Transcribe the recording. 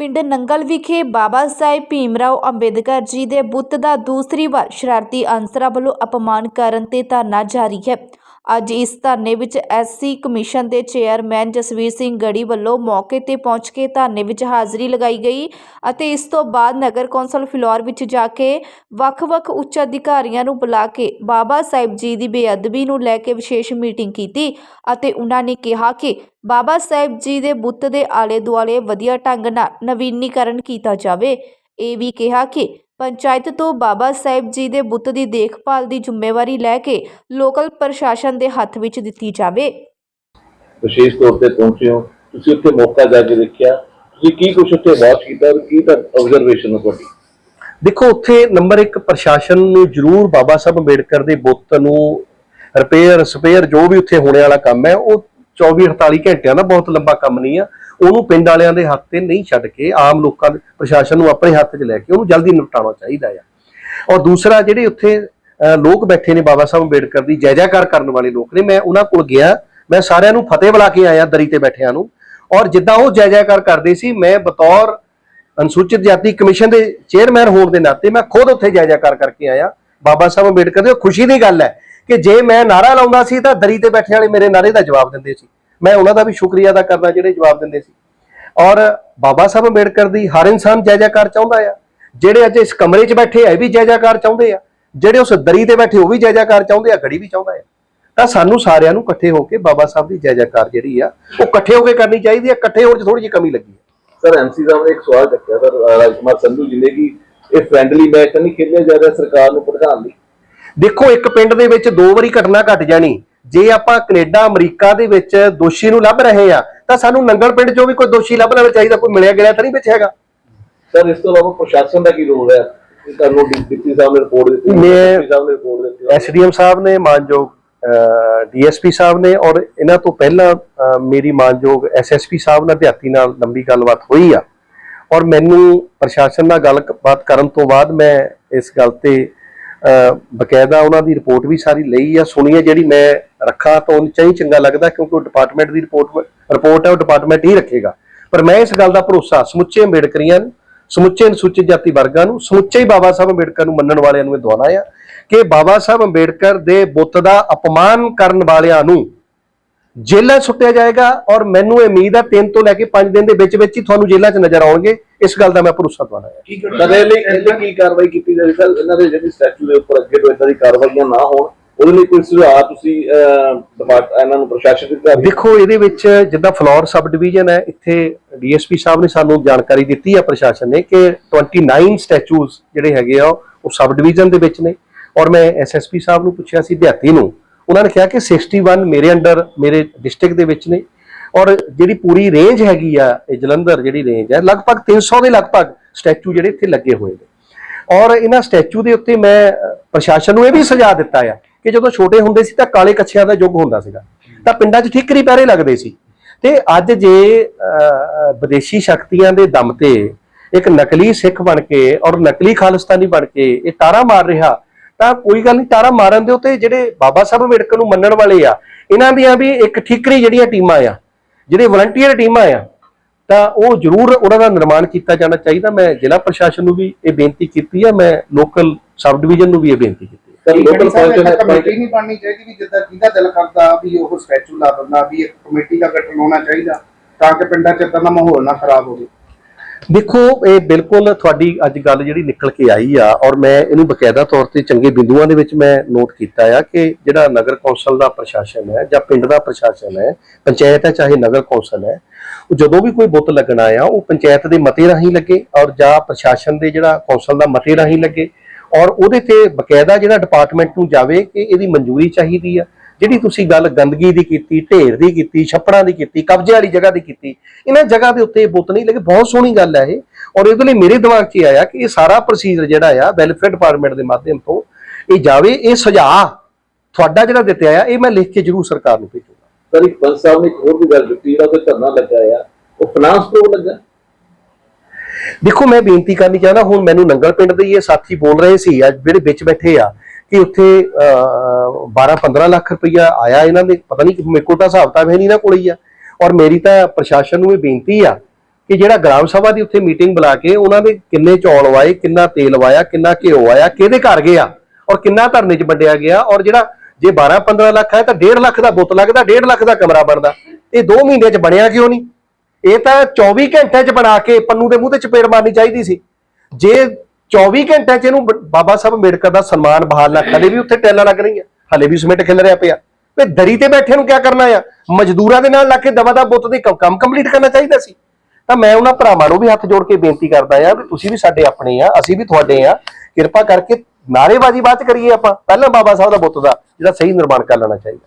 ਪਿੰਡ ਨੰਗਲ ਵਿਖੇ ਬਾਬਾ ਸਾਹਿਬ ਭੀਮਰਾਓ ਅੰਬੇਦਕਰ ਜੀ ਦੇ ਬੁੱਤ ਦਾ ਦੂਸਰੀ ਵਾਰ ਸ਼ਰਾਰਤੀ ਅਨਸਰਾਂ ਵੱਲੋਂ ਅਪਮਾਨ ਕਰਨ ਤੇ ਧਰਨਾ ਜਾਰੀ ਹੈ। ਅੱਜ ਇਸ ਧਰਨੇ ਵਿੱਚ ਐਸਸੀ ਕਮਿਸ਼ਨ ਦੇ ਚੇਅਰਮੈਨ ਜਸਵੀਰ ਸਿੰਘ ਗੜੀ ਵੱਲੋਂ ਮੌਕੇ ਤੇ ਪਹੁੰਚ ਕੇ ਧਰਨੇ ਵਿੱਚ ਹਾਜ਼ਰੀ ਲਗਾਈ ਗਈ ਅਤੇ ਇਸ ਤੋਂ ਬਾਅਦ ਨਗਰ ਕੌਂਸਲ ਫਿਲੌਰ ਵਿੱਚ ਜਾ ਕੇ ਵੱਖ-ਵੱਖ ਉੱਚ ਅਧਿਕਾਰੀਆਂ ਨੂੰ ਬੁਲਾ ਕੇ ਬਾਬਾ ਸਾਹਿਬ ਜੀ ਦੀ ਬੇਅਦਬੀ ਨੂੰ ਲੈ ਕੇ ਵਿਸ਼ੇਸ਼ ਮੀਟਿੰਗ ਕੀਤੀ ਅਤੇ ਉਹਨਾਂ ਨੇ ਕਿਹਾ ਕਿ ਬਾਬਾ ਸਾਹਿਬ ਜੀ ਦੇ ਬੁੱਤ ਦੇ ਆਲੇ ਦੁਆਲੇ ਵਧੀਆ ਢੰਗ ਨਾਲ ਨਵੀਨੀਕਰਨ ਕੀਤਾ ਜਾਵੇ। ਇਹ ਵੀ ਕਿਹਾ ਕਿ ਪੰਚਾਇਤ ਤੋਂ ਬਾਬਾ ਸਾਹਿਬ ਜੀ ਦੇ ਬੁੱਤ ਦੀ ਦੇਖਭਾਲ ਦੀ ਜ਼ਿੰਮੇਵਾਰੀ ਲੈ ਕੇ ਲੋਕਲ ਪ੍ਰਸ਼ਾਸਨ ਦੇ ਹੱਥ ਵਿੱਚ ਦਿੱਤੀ ਜਾਵੇ। ਵਿਸ਼ੇਸ਼ ਤੌਰ ਤੇ ਪਹੁੰਚੇ ਹੋ। ਤੁਸੀਂ ਉੱਥੇ ਮੌਕਾ ਜਾ ਕੇ ਦੇਖਿਆ। ਤੁਸੀਂ ਕੀ ਕੁਛ ਉੱਥੇ ਵਾਚ ਕੀਤਾ ਔਰ ਕੀ ਤਾਂ ਆਬਜ਼ਰਵੇਸ਼ਨ ਹੈ ਤੁਹਾਡੀ? ਦੇਖੋ ਉੱਥੇ ਨੰਬਰ 1 ਪ੍ਰਸ਼ਾਸਨ ਨੂੰ ਜ਼ਰੂਰ ਬਾਬਾ ਸਾਹਿਬ ਅੰਬੇਡਕਰ ਦੇ ਬੁੱਤ ਨੂੰ ਰਿਪੇਅਰ ਸਪੇਅਰ ਜੋ ਵੀ ਉੱਥੇ ਹੋਣੇ ਵਾਲਾ ਕੰਮ ਹੈ ਉਹ 24 48 ਘੰਟਿਆਂ ਦਾ ਬਹੁਤ ਲੰਬਾ ਕੰਮ ਨਹੀਂ ਆ। ਉਹਨੂੰ ਪਿੰਡ ਵਾਲਿਆਂ ਦੇ ਹੱਥ ਤੇ ਨਹੀਂ ਛੱਡ ਕੇ ਆਮ ਲੋਕਾਂ ਦੇ ਪ੍ਰਸ਼ਾਸਨ ਨੂੰ ਆਪਣੇ ਹੱਥ 'ਚ ਲੈ ਕੇ ਉਹਨੂੰ ਜਲਦੀ ਨਿਪਟਾਉਣਾ ਚਾਹੀਦਾ ਆ। ਔਰ ਦੂਸਰਾ ਜਿਹੜੇ ਉੱਥੇ ਅਹ, ਲੋਕ ਬੈਠੇ ਨੇ ਬਾਬਾ ਸਾਹਿਬ ਅੰਬੇਡਕਰ ਦੀ ਜੈ ਜੈਕਾਰ ਕਰਨ ਵਾਲੇ ਲੋਕ ਨੇ ਮੈਂ ਉਹਨਾਂ ਕੋਲ ਗਿਆ ਮੈਂ ਸਾਰਿਆਂ ਨੂੰ ਫਤਿਹ ਬੁਲਾ ਕੇ ਆਇਆ ਦਰੀ ਤੇ ਬੈਠਿਆਂ ਨੂੰ। ਔਰ ਜਿੱਦਾਂ ਉਹ ਜੈ ਜੈਕਾਰ ਕਰਦੇ ਸੀ ਮੈਂ ਬਤੌਰ ਅਨੁਸੂਚਿਤ ਜਾਤੀ ਕਮਿਸ਼ਨ ਦੇ ਚੇਅਰਮੈਨ ਹੋਣ ਦੇ ਨਾਤੇ ਮੈਂ ਖੁਦ ਉੱਥੇ ਜੈ ਜੈਕਾਰ ਕਰਕੇ ਆਇਆ। ਬਾਬਾ ਸਾਹਿਬ ਅੰਬੇਡਕਰ ਦੀ ਉਹ ਖੁਸ਼ੀ ਦੀ ਗੱਲ ਹੈ ਕਿ ਜੇ ਮੈਂ ਨਾਰਾ ਲਾਉਂਦਾ ਸੀ ਤਾਂ ਦਰੀ ਤੇ ਬੈਠੇ ਵਾਲੇ ਮੇਰੇ ਨਾਰੇ ਦਾ ਜਵਾਬ ਦਿੰਦੇ ਸੀ। ਮੈਂ ਉਹਨਾਂ ਦਾ ਵੀ ਸ਼ੁਕਰੀਆ ਅਦਾ ਕਰਦਾ ਜਿਹੜੇ ਜਵਾਬ ਦਿੰਦੇ ਸੀ। ਔਰ ਬਾਬਾ ਸਾਹਿਬ ਅੰਬੇਡਕਰ ਦੀ ਹਰ ਇਨਸਾਨ ਜੈ ਜੈਕਾਰ ਚਾਹੁੰਦਾ ਆ। ਜਿਹੜੇ ਅੱਜ ਇਸ ਕਮਰੇ 'ਚ ਬੈਠੇ ਆ ਇਹ ਵੀ ਜੈ ਜੈਕਾਰ ਚਾਹੁੰਦੇ ਆ। ਜਿਹੜੇ ਉਸ ਦਰੀ ਤੇ ਬੈਠੇ ਉਹ ਵੀ ਜੈ ਜੈਕਾਰ ਚਾਹੁੰਦੇ ਆ ਘੜੀ ਵੀ ਚਾਹੁੰਦਾ ਆ। ਤਾਂ ਸਾਨੂੰ ਸਾਰਿਆਂ ਨੂੰ ਇਕੱਠੇ ਹੋ ਕੇ ਬਾਬਾ ਸਾਹਿਬ ਦੀ ਜੈ ਜੈਕਾਰ ਜਿਹੜੀ ਆ ਉਹ ਇਕੱਠੇ ਹੋ ਕੇ ਕਰਨੀ ਚਾਹੀਦੀ ਆ। ਇਕੱਠੇ ਹੋਣ 'ਚ ਥੋੜੀ ਜਿਹੀ ਕਮੀ ਲੱਗੀ ਸਰ ਐਮਸੀ ਸਾਹਿਬ ਨੇ ਇੱਕ ਸਵਾਲ ਚੱਕਿਆ। ਸਰ ਰਾਜਕੁਮਾਰ ਸੰਧੂ ਜੀ ਨੇ ਕਿ ਇਹ ਫ੍ਰੈਂਡਲੀ ਮੈਚ ਨਹੀਂ ਖੇਡਿਆ ਜਾ ਰਿਹਾ ਸਰਕਾਰ ਨੂੰ ਪ੍ਰਧਾਨ ਲਈ? ਦੇਖੋ ਇੱਕ ਪਿੰਡ ਦੇ ਵਿੱਚ ਦੋ ਵਾਰੀ ਘਟਨਾ ਘਟ ਜਾਣੀ। ਜੇ ਆਪਾਂ ਕੈਨੇਡਾ ਅਮਰੀਕਾ ਦੇ ਵਿੱਚ ਦੋਸ਼ੀ ਨੂੰ ਲੱਭ ਰਹੇ ਆ ਤਾਂ ਸਾਨੂੰ ਨੰਗਲ ਪਿੰਡ 'ਚੋਂ ਵੀ ਕੋਈ ਦੋਸ਼ੀ ਲੱਭਣਾ ਚਾਹੀਦਾ ਕੋਈ ਮਿਲਿਆ ਗਿਆ ਤਾਂ ਨਹੀਂ ਵਿੱਚ ਹੈਗਾ। ਸਰ ਇਸ ਤੋਂ ਇਲਾਵਾ ਪ੍ਰਸ਼ਾਸਨ ਦਾ ਕੀ ਰੋਲ ਹੈ? ਤੁਹਾਨੂੰ ਡਿਪਟੀ ਸਾਹਿਬ ਨੇ ਰਿਪੋਰਟ ਦਿੱਤੀ ਮੈਂ- ਡਿਪਟੀ ਸਾਹਿਬ ਨੇ ਰਿਪੋਰਟ ਦਿੱਤੀ ਐਸਡੀਐਮ ਸਾਹਿਬ ਨੇ ਮਾਨਯੋਗ ਡੀਐਸਪੀ ਸਾਹਿਬ ਨੇ ਔਰ ਇਹਨਾਂ ਤੋਂ ਪਹਿਲਾਂ ਮੇਰੀ ਮਾਨਯੋਗ ਐਸਐਸਪੀ ਸਾਹਿਬ ਨਾਲ ਦਿਹਾਤੀ ਨਾਲ ਲੰਬੀ ਗੱਲਬਾਤ ਹੋਈ ਆ। ਔਰ ਮੈਨੂੰ ਪ੍ਰਸ਼ਾਸਨ ਨਾਲ ਗੱਲਬਾਤ ਕਰਨ ਤੋਂ ਬਾਅਦ ਮੈਂ ਇਸ ਗੱਲ ਤੇ ਬਕਾਇਦਾ ਉਹਨਾਂ ਦੀ ਰਿਪੋਰਟ ਵੀ ਸਾਰੀ ਲਈ ਆ। ਸੁਣੀ ਆ ਜਿਹੜੀ ਮੈਂ ਰੱਖਾਂ ਤਾਂ ਉਹ ਚਾਹੀ ਚੰਗਾ ਲੱਗਦਾ ਕਿਉਂਕਿ ਉਹ ਡਿਪਾਰਟਮੈਂਟ ਦੀ ਰਿਪੋਰਟ ਰਿਪੋਰਟ ਹੈ, ਉਹ ਡਿਪਾਰਟਮੈਂਟ ਹੀ ਰੱਖੇਗਾ। ਪਰ ਮੈਂ ਇਸ ਗੱਲ ਦਾ ਭਰੋਸਾ ਸਮੁੱਚੇ ਅੰਬੇਡਕਰੀਆਂ ਨੂੰ, ਸਮੁੱਚੇ ਅਨੁਸੂਚਿਤ ਜਾਤੀ ਵਰਗਾਂ ਨੂੰ, ਸਮੁੱਚੇ ਹੀ ਬਾਬਾ ਸਾਹਿਬ ਅੰਬੇਡਕਰ ਨੂੰ ਮੰਨਣ ਵਾਲਿਆਂ ਨੂੰ ਇਹ ਦਵਾਉਣਾ ਆ ਕਿ ਬਾਬਾ ਸਾਹਿਬ ਅੰਬੇਡਕਰ ਦੇ ਬੁੱਤ ਦਾ ਅਪਮਾਨ ਕਰਨ ਵਾਲਿਆਂ ਨੂੰ ਜੇਲ੍ਹਾਂ ਸੁੱਟਿਆ ਜਾਏਗਾ ਔਰ ਮੈਨੂੰ ਉਮੀਦ ਹੈ 3 ਤੋਂ ਲੈ ਕੇ 5 ਦਿਨ ਦੇ ਵਿੱਚ ਵਿੱਚ ਹੀ ਤੁਹਾਨੂੰ ਜੇਲ੍ਹਾਂ 'ਚ ਨਜ਼ਰ ਆਉਣਗੇ। ਇਸ ਗੱਲ ਦਾ ਮੈਂ ਭਰੋਸਾ ਦਵਾਉਣਾ ਹੈ। ਕਦੇ ਲਈ ਇਹਦੇ ਕੀ ਕਾਰਵਾਈ ਕੀਤੀ ਜਾਵੇ ਸਰ ਇਹਨਾਂ ਦੇ ਜਿਹੜੀ ਸਟੈਚੂ ਦੇ ਉੱਪਰ ਅੱਗੇ ਤੋਂ ਇਦਾਂ ਦੀ ਕਾਰਵਾਈਆਂ ਨਾ ਹੋਣ ਉਹਦੇ ਲਈ ਕੋਈ ਸੁਝਾਅ ਤੁਸੀਂ ਇਹਨਾਂ ਨੂੰ ਪ੍ਰਸ਼ਾਸਨ ਦੇ ਅਧਿਕਾਰੀ ਦੇਖੋ ਇਹਦੇ ਵਿੱਚ ਜਿੱਦਾਂ ਫਲੋਰ ਸਬ ਡਿਵੀਜ਼ਨ ਹੈ ਇੱਥੇ ਡੀਐਸਪੀ ਸਾਹਿਬ ਨੇ ਸਾਨੂੰ ਜਾਣਕਾਰੀ ਦਿੱਤੀ ਹੈ ਪ੍ਰਸ਼ਾਸਨ ਨੇ ਕਿ 29 ਸਟੈਚੂਜ਼ ਜਿਹੜੇ ਹੈਗੇ ਆ ਉਹ ਸਬ ਡਿਵੀਜ਼ਨ ਦੇ ਵਿੱਚ ਨੇ। ਔਰ ਮੈਂ ਐਸਐਸਪੀ ਸਾਹਿਬ ਨੂੰ ਪੁੱਛਿਆ ਸੀ ਦਿਹਾਤੀ ਨੂੰ। ਉਹਨਾਂ ਨੇ ਕਿਹਾ ਕਿ 61 ਮੇਰੇ ਅੰਡਰ, ਮੇਰੇ ਡਿਸਟ੍ਰਿਕਟ ਦੇ ਵਿੱਚ ਨੇ। ਔਰ ਜਿਹੜੀ ਪੂਰੀ ਰੇਂਜ ਹੈਗੀ ਆ, ਇਹ ਜਲੰਧਰ ਜਿਹੜੀ ਰੇਂਜ ਹੈ ਲਗਭਗ 300 ਦੇ ਲਗਭਗ ਸਟੈਚੂ ਜਿਹੜੇ ਇੱਥੇ ਲੱਗੇ ਹੋਏ ਨੇ। ਔਰ ਇਹਨਾਂ ਸਟੈਚੂ ਦੇ ਉੱਤੇ ਮੈਂ ਪ੍ਰਸ਼ਾਸਨ ਨੂੰ ਇਹ ਵੀ ਸੁਝਾਅ ਦਿੱਤਾ ਆ ਕਿ ਜਦੋਂ ਛੋਟੇ ਹੁੰਦੇ ਸੀ ਤਾਂ ਕਾਲੇ ਕੱਛਿਆਂ ਦਾ ਯੁੱਗ ਹੁੰਦਾ ਸੀਗਾ। ਤਾਂ ਪਿੰਡਾਂ 'ਚ ਠੀਕਰੀ ਪੈਰੇ ਲੱਗਦੇ ਸੀ। ਤੇ ਅੱਜ ਜੇ ਵਿਦੇਸ਼ੀ ਸ਼ਕਤੀਆਂ ਦੇ ਦਮ ਤੇ ਇੱਕ ਨਕਲੀ ਸਿੱਖ ਬਣ ਕੇ ਔਰ ਨਕਲੀ ਖਾਲਿਸਤਾਨੀ ਬਣ ਕੇ ਇਹ ਤਾਰਾ ਮਾਰ ਰਿਹਾ ਤਾਂ ਕੋਈ ਗੱਲ ਨਹੀਂ ਤਾਰਾ ਮਾਰਨ ਦੇ ਉੱਤੇ ਜਿਹੜੇ ਬਾਬਾ ਸਾਹਿਬ ਅੰਬੇਡਕਰ ਨੂੰ ਮੰਨਣ ਵਾਲੇ ਆ ਇਹਨਾਂ ਦੀਆਂ ਵੀ ਇੱਕ ਠਿਕਰੀ ਜਿਹੜੀਆਂ ਟੀਮਾਂ ਆ ਜਿਹੜੇ ਵਲੰਟੀਅਰ ਟੀਮਾਂ ਆ ਤਾਂ ਉਹ ਜ਼ਰੂਰ ਉਹਨਾਂ ਦਾ ਨਿਰਮਾਣ ਕੀਤਾ ਜਾਣਾ ਚਾਹੀਦਾ। ਮੈਂ ਜ਼ਿਲ੍ਹਾ ਪ੍ਰਸ਼ਾਸਨ ਨੂੰ ਵੀ ਇਹ ਬੇਨਤੀ ਕੀਤੀ ਹੈ ਮੈਂ ਲੋਕਲ ਸਬ ਡਿਵੀਜ਼ਨ ਨੂੰ ਵੀ ਇਹ ਬੇਨਤੀ ਕੀਤੀ ਕਮੇਟੀ ਪਹੁੰਚਣ ਨਹੀਂ ਬਣਨੀ ਚਾਹੀਦੀ ਵੀ ਜਿੱਦਾਂ ਜਿਹਦਾ ਦਿਲ ਕਰਦਾ ਵੀ ਉਹ ਸਟੈਚੂ ਲਾ ਦਿੰਦਾ ਵੀ ਇੱਕ ਕਮੇਟੀ ਦਾ ਗਠਨ ਹੋਣਾ ਚਾਹੀਦਾ ਤਾਂ ਕਿ ਪਿੰਡਾਂ 'ਚ ਦਾ ਮਾਹੌਲ ਨਾ ਖਰਾਬ ਹੋਵੇ। ਦੇਖੋ, ਇਹ ਬਿਲਕੁਲ ਤੁਹਾਡੀ ਅੱਜ ਗੱਲ ਜਿਹੜੀ ਨਿਕਲ ਕੇ ਆਈ ਆ, ਔਰ ਮੈਂ ਇਹਨੂੰ ਬਕਾਇਦਾ ਤੌਰ ਤੇ ਚੰਗੇ ਬਿੰਦੂਆਂ ਦੇ ਵਿੱਚ ਮੈਂ ਨੋਟ ਕੀਤਾ ਆ ਕਿ ਜਿਹੜਾ ਨਗਰ ਕੌਂਸਲ ਦਾ ਪ੍ਰਸ਼ਾਸਨ ਹੈ ਜਾਂ ਪਿੰਡ ਦਾ ਪ੍ਰਸ਼ਾਸਨ ਹੈ, ਪੰਚਾਇਤ ਹੈ, ਚਾਹੇ ਨਗਰ ਕੌਂਸਲ ਹੈ, ਉਹ ਜਦੋਂ ਵੀ ਕੋਈ ਬੁੱਤ ਲੱਗਣਾ ਆ ਉਹ ਪੰਚਾਇਤ ਦੇ ਮਤੇ ਰਾਹੀਂ ਲੱਗੇ ਔਰ ਜਾਂ ਪ੍ਰਸ਼ਾਸਨ ਦੇ ਜਿਹੜਾ ਕੌਂਸਲ ਦਾ ਮਤੇ ਰਾਹੀਂ ਲੱਗੇ, ਔਰ ਉਹਦੇ ਤੇ ਬਕਾਇਦਾ ਜਿਹੜਾ ਡਿਪਾਰਟਮੈਂਟ ਨੂੰ ਜਾਵੇ ਕਿ ਇਹਦੀ ਮਨਜ਼ੂਰੀ ਚਾਹੀਦੀ ਆ। ਜਿਹੜੀ ਤੁਸੀਂ ਗੱਲ ਗੰਦਗੀ ਦੀ ਕੀਤੀ ਢੇਰ ਦੀ ਕੀਤੀ ਛੱਪੜਾਂ ਦੀ ਕੀਤੀ ਕਬਜ਼ੇ ਵਾਲੀ ਜਗ੍ਹਾ ਦੀ ਕੀਤੀ ਇਹਨਾਂ ਜਗ੍ਹਾ ਦੇ ਉੱਤੇ ਬੁੱਤ ਨਹੀਂ ਲੱਗੇ ਬਹੁਤ ਸੋਹਣੀ ਗੱਲ ਹੈ ਇਹ। ਔਰ ਇਹਦੇ ਲਈ ਮੇਰੇ ਦਿਮਾਗ 'ਚ ਆਇਆ ਕਿ ਇਹ ਸਾਰਾ ਪ੍ਰੋਸੀਜਰ ਜਿਹੜਾ ਆ ਵੈਲਫੇਅਰ ਡਿਪਾਰਟਮੈਂਟ ਦੇ ਮਾਧਿਅਮ ਤੋਂ ਇਹ ਜਾਵੇ ਇਹ ਸੁਝਾਅ ਤੁਹਾਡਾ ਜਿਹੜਾ ਦਿੱਤਾ ਆ ਇਹ ਮੈਂ ਲਿਖ ਕੇ ਜ਼ਰੂਰ ਸਰਕਾਰ ਨੂੰ ਭੇਜੂਗਾ। ਸਰ ਇੱਕ ਪੰਚ ਸਾਹਿਬ ਨੇ ਇੱਕ ਹੋਰ ਵੀ ਗੱਲ ਦਿੱਤੀ ਜਿਹੜਾ ਤੇ ਧਰਨਾ ਲੱਗਾ ਆ ਉਹ ਫਾਈਨਾਂਸ ਤੋਂ ਲੱਗਾ? ਦੇਖੋ ਮੈਂ ਬੇਨਤੀ ਕਰਨੀ ਚਾਹੁੰਦਾ ਹੁਣ ਮੈਨੂੰ ਨੰਗਲ ਪਿੰਡ ਦੇ ਇਹ ਸਾਥੀ ਬੋਲ ਰਹੇ ਸੀ ਅੱਜ ਜਿਹੜੇ ਵਿੱਚ ਬੈਠੇ ਆ ਕਿ ਉੱਥੇ 12-15 ਲੱਖ ਰੁਪਈਆ ਆਇਆ ਇਹਨਾਂ ਦੇ, ਪਤਾ ਨਹੀਂ ਮੇਰੇ ਕੋਲ ਤਾਂ ਹਿਸਾਬ ਤਾਂ ਹੈ ਨਹੀਂ ਇਹਨਾਂ ਕੋਲ ਹੀ ਆ। ਔਰ ਮੇਰੀ ਤਾਂ ਪ੍ਰਸ਼ਾਸਨ ਨੂੰ ਇਹ ਬੇਨਤੀ ਆ ਕਿ ਜਿਹੜਾ ਗ੍ਰਾਮ ਸਭਾ ਦੀ ਉੱਥੇ ਮੀਟਿੰਗ ਬੁਲਾ ਕੇ ਉਹਨਾਂ ਦੇ ਕਿੰਨੇ ਚੌਲ ਵਾਏ, ਕਿੰਨਾ ਤੇਲ ਵਾਇਆ, ਕਿੰਨਾ ਘਿਓ ਆਇਆ ਕਿਹਦੇ ਘਰ ਗਿਆ ਔਰ ਕਿੰਨਾ ਧਰਨੇ 'ਚ ਵੰਡਿਆ ਗਿਆ ਔਰ ਜਿਹੜਾ ਜੇ 12 15 ਲੱਖ ਹੈ ਤਾਂ 1.5 ਲੱਖ ਦਾ ਬੁੱਤ ਲੱਗਦਾ 1.5 ਲੱਖ ਦਾ ਕਮਰਾ ਬਣਦਾ। ਇਹ 2 ਮਹੀਨਿਆਂ 'ਚ ਬਣਿਆ ਕਿਉਂ ਨਹੀਂ? ਇਹ ਤਾਂ 24 ਘੰਟਿਆਂ 'ਚ ਬਣਾ ਕੇ ਪੰਨੂ ਦੇ ਮੂੰਹ ਤੇ ਚਪੇੜ ਮਾਰਨੀ ਚਾਹੀਦੀ ਸੀ। ਜੇ 24 ਘੰਟਿਆਂ 'ਚ ਇਹਨੂੰ ਬਾਬਾ ਸਾਹਿਬ ਅੰਬੇਡਕਰ ਦਾ ਸਨਮਾਨ ਬਹਾਲ ਨਾ ਹਲੇ ਵੀ ਉੱਥੇ ਟੈਲਾਂ ਲੱਗ ਰਹੀਆਂ। ਹਲੇ ਵੀ ਸਿਮੈਂਟ ਖਿਲ ਰਿਹਾ ਪਿਆ। ਵੇ ਦਰੀ ਤੇ ਬੈਠੇ ਨੂੰ ਕੀ ਕਰਨਾ ਆ? ਮਜ਼ਦੂਰਾਂ ਦੇ ਨਾਲ ਲੱਗ ਕੇ ਦਵਾ ਦਾ ਬੁੱਤ ਦੇ ਕੰਮ ਕੰਪਲੀਟ ਕਰਨਾ ਚਾਹੀਦਾ ਸੀ। ਤਾਂ ਮੈਂ ਉਹਨਾਂ ਭਰਾਵਾਂ ਨੂੰ ਵੀ ਹੱਥ ਜੋੜ ਕੇ ਬੇਨਤੀ ਕਰਦਾ ਆ ਵੀ ਤੁਸੀਂ ਵੀ ਸਾਡੇ ਆਪਣੇ ਆ, ਅਸੀਂ ਵੀ ਤੁਹਾਡੇ ਆ। ਕਿਰਪਾ ਕਰਕੇ ਨਾਰੇਬਾਜ਼ੀ ਬਾਅਦ ਚ ਕਰੀਏ ਆਪਾਂ। ਪਹਿਲਾਂ ਬਾਬਾ ਸਾਹਿਬ ਦਾ ਬੁੱਤ ਦਾ ਜਿਹੜਾ ਸਹੀ ਨਿਰਮਾਣ ਕਰ ਲੈਣਾ ਚਾਹੀਦਾ।